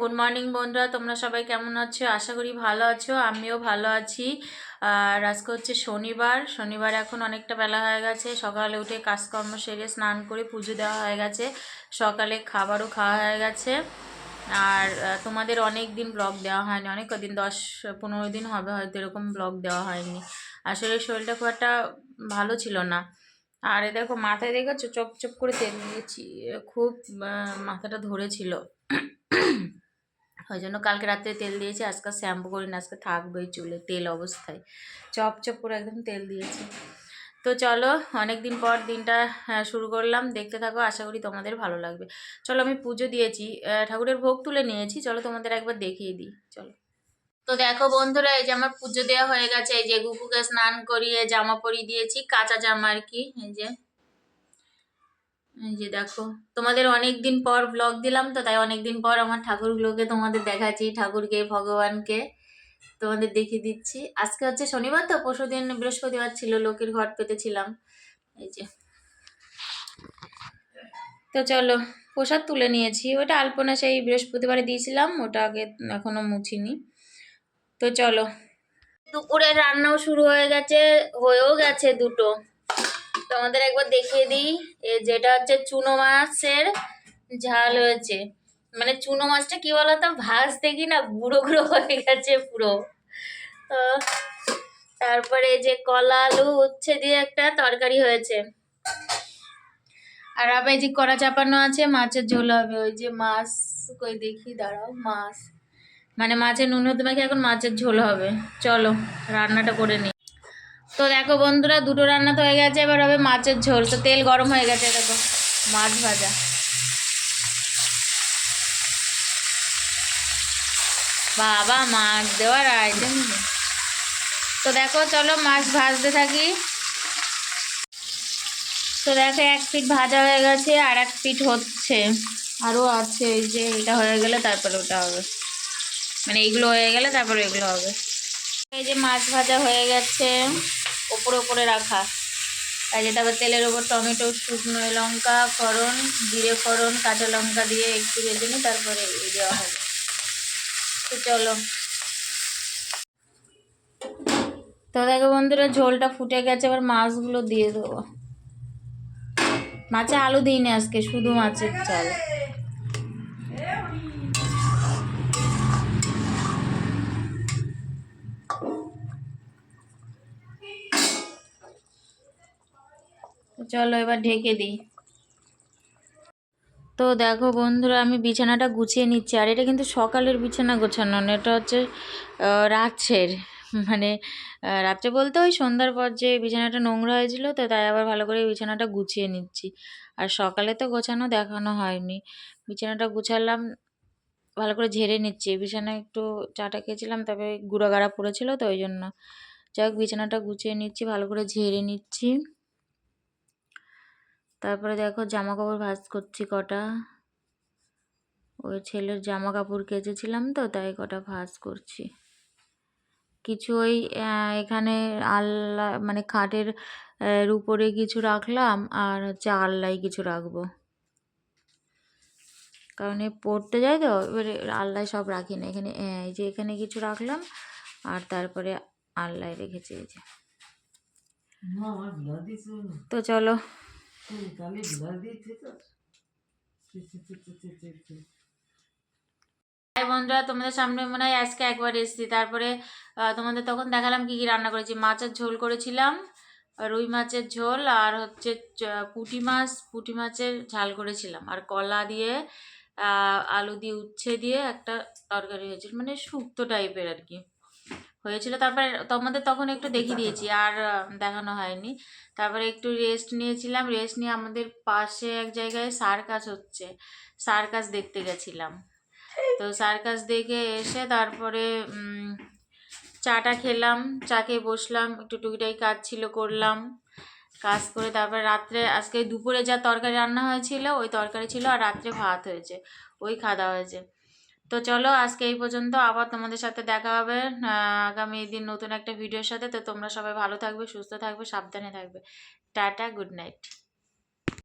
Good morning বন্ধুরা। তোমরা সবাই কেমন আছো? আশা করি ভালো আছো। আমিও ভালো আছি। আর আজকে হচ্ছে শনিবার। শনিবার এখন অনেকটা বেলা হয়ে গেছে। সকালে উঠে কাজকর্ম সেরে স্নান করে পুজো দেওয়া হয়ে গেছে। সকালে খাবারও খাওয়া হয়ে গেছে। আর তোমাদের অনেক দিন ব্লগ দেওয়া হয়নি। অনেক কদিন, দশ, পনেরো দিন হবে হয়তো এরকম ব্লগ দেওয়া হয়নি। আসলে শরীরটা খুব একটা ভালো ছিল না। আর এ দেখো, মাথায় দেখেছ চপ চপ করে তেল দিয়েছি খুব মাথাটা ধরেছিল। ওই জন্য কালকে রাত্রে তেল দিয়েছি আজকে শ্যাম্পু করি না আজকে থাকবে ওই চুলে তেল অবস্থায়। চপ চপ করে একদম তেল দিয়েছি। তো চলো অনেক দিন পর দিনটা আহ, শুরু করলাম। দেখতে থাকো আশা করি তোমাদের ভালো লাগবে। চলো আমি পুজো দিয়েছি। ঠাকুরের ভোগ তুলে নিয়েছি। চলো তোমাদের একবার দেখিয়ে দিই। চলো। তো দেখো বন্ধুরা এই যে আমার পুজো দেওয়া হয়ে গেছে। এই যে গুপুকে স্নান করিয়ে জামা পরিয়ে দিয়েছি কাঁচা জামা আর কি এই যে। যে দেখো, তোমাদের অনেক দিন পর ব্লগ দিলাম তো, তাই অনেক দিন পর আমার ঠাকুরগুলোকে তোমাদের দেখাচ্ছি, ঠাকুরকে, ভগবানকে। তোমাদের দেখিয়ে দিচ্ছি। আজকে হচ্ছে শনিবার তো পরশু দিন বৃহস্পতিবার ছিল, লোকের ঘট পেতেছিলাম। এই যে। তো চলো, প্রসাদ তুলে নিয়েছি। ওটা আলপনা সেই বৃহস্পতিবারে দিয়েছিলাম, ওটা আগে এখনও মুছিনি। তো চলো। দুপুরে রান্নাও শুরু হয়ে গেছে, হয়েও গেছে দুটো। তোমাদের একবার দেখিয়ে দিই। যেটা হচ্ছে চুনো মাছের ঝাল হয়েছে। মানে চুনো মাছটা কি বলতো? ভাজ দেখি না, গুঁড়ো গুঁড়ো হয়ে গেছে পুরো। তো তারপরে যে কলা, আলু, উচ্ছে দিয়ে একটা তরকারি হয়েছে। আর আবার যে কড়া চাপানো আছে, মাছের ঝোল হবে। ওই যে মাছ, কই দেখি, দাঁড়াও, মাছ। মানে মাছের নুন হতে এখন মাছের ঝোল হবে। চলো, রান্নাটা করে নিই তো দেখো বন্ধুরা, দুটো রান্না তো হয়ে গেছে, এবার হবে মাছের ঝোল। তো তেল গরম হয়ে গেছে, দেখো, মাছ ভাজা। বাবা, মাছ দেওয়ার আইটেম তো দেখো, চলো মাছ ভাজতে থাকি। তো দেখো, এক পিঠ ভাজা হয়ে গেছে, আর এক পিঠ হচ্ছে। আরও আছে, এই যে এটা হয়ে গেলে তারপরে ওটা হবে। মানে এইগুলো হয়ে গেলে তারপরে এগুলো হবে। এই যে মাছ ভাজা হয়ে গেছে। ওপরে ওপরে রাখা। তাই যেটা তেলের ওপর টমেটো, শুকনো লঙ্কা, ফোড়ন, জিরে ফোড়ন, কাঁচা লঙ্কা দিয়ে একটু ভেজে নিই তারপরে দেওয়া হবে। তো চলো। তো দেখো বন্ধুরা, ঝোলটা ফুটে গেছে, এবার মাছগুলো দিয়ে দেবো। মাছে আলু দিইনি আজকে, শুধু মাছের চাল তো চলো এবার ঢেকে দিই। তো দেখো বন্ধুরা, আমি বিছানাটা গুছিয়ে নিচ্ছি। আর এটা কিন্তু সকালের বিছানা গোছানো না, এটা হচ্ছে রাত্রের। মানে রাত্রে বলতে ওই সন্ধ্যার পর যে বিছানাটা নোংরা হয়েছিল, তো তাই আবার ভালো করে বিছানাটা গুছিয়ে নিচ্ছি। আর সকালে তো গোছানো দেখানো হয়নি। বিছানাটা গুছালাম, ভালো করে ঝেড়ে নিচ্ছি। বিছানায় একটু চাটা খেয়েছিলাম, তবে গুঁড়ো গাড়া পড়েছিল, তো ওই জন্য। যাই হোক, বিছানাটা গুছিয়ে নিচ্ছি, ভালো করে ঝেড়ে নিচ্ছি। তারপরে দেখো জামা কাপড় ভাঁজ করছি কটা। ওই ছেলের জামা কাপড় কেচেছিলাম তো তাই কটা ভাঁজ করছি। কিছু ওই এখানে আল্লা মানে খাটের উপরে কিছু রাখলাম আর হচ্ছে আল্লায় কিছু রাখব। কারণ এ পড়তে যায় তো এবারে আল্লায় সব রাখি না। এখানে এই যে এখানে কিছু রাখলাম আর তারপরে আল্লায় রেখেছি এই যে। তো চলো। ছি। হাই বন্ধুরা, তোমাদের সামনে মনে হয় আজকে একবার এসেছি। তারপরে তোমাদের তখন দেখালাম কি কি রান্না করেছি। মাছের ঝোল করেছিলাম রুই মাছের ঝোল, আর হচ্ছে পুঁটি মাছ, পুঁটি মাছের ঝাল করেছিলাম। আর কলা দিয়ে আলু দিয়ে উচ্ছে দিয়ে একটা তরকারি হয়েছিল মানে শুক্তো টাইপের আর কি। হয়েছিল। তারপরে তোমাদের তখন একটু দেখিয়ে দিয়েছি আর দেখানো হয়নি। তারপরে একটু রেস্ট নিয়েছিলাম। রেস্ট নিয়ে আমাদের পাশে এক জায়গায় সার্কাস হচ্ছে। সার্কাস দেখতে গেছিলাম। তো সার্কাস দেখে এসে তারপরে চাটা খেলাম চা খেয়ে বসলাম একটু টুকিটাকি কাজ ছিল করলাম। কাজ করে তারপরে রাত্রে আজকে দুপুরে যা তরকারি রান্না হয়েছিল ওই তরকারি ছিল আর রাত্রে ভাত হয়েছে ওই খাওয়া হয়েছে। তো চলো আজকে এই পর্যন্ত, আবার তোমাদের সাথে দেখা হবে আগামী দিন নতুন একটা ভিডিওর সাথে। তো তোমরা সবাই ভালো থাকবে, সুস্থ থাকবে, সাবধানে থাকবে। Tata good night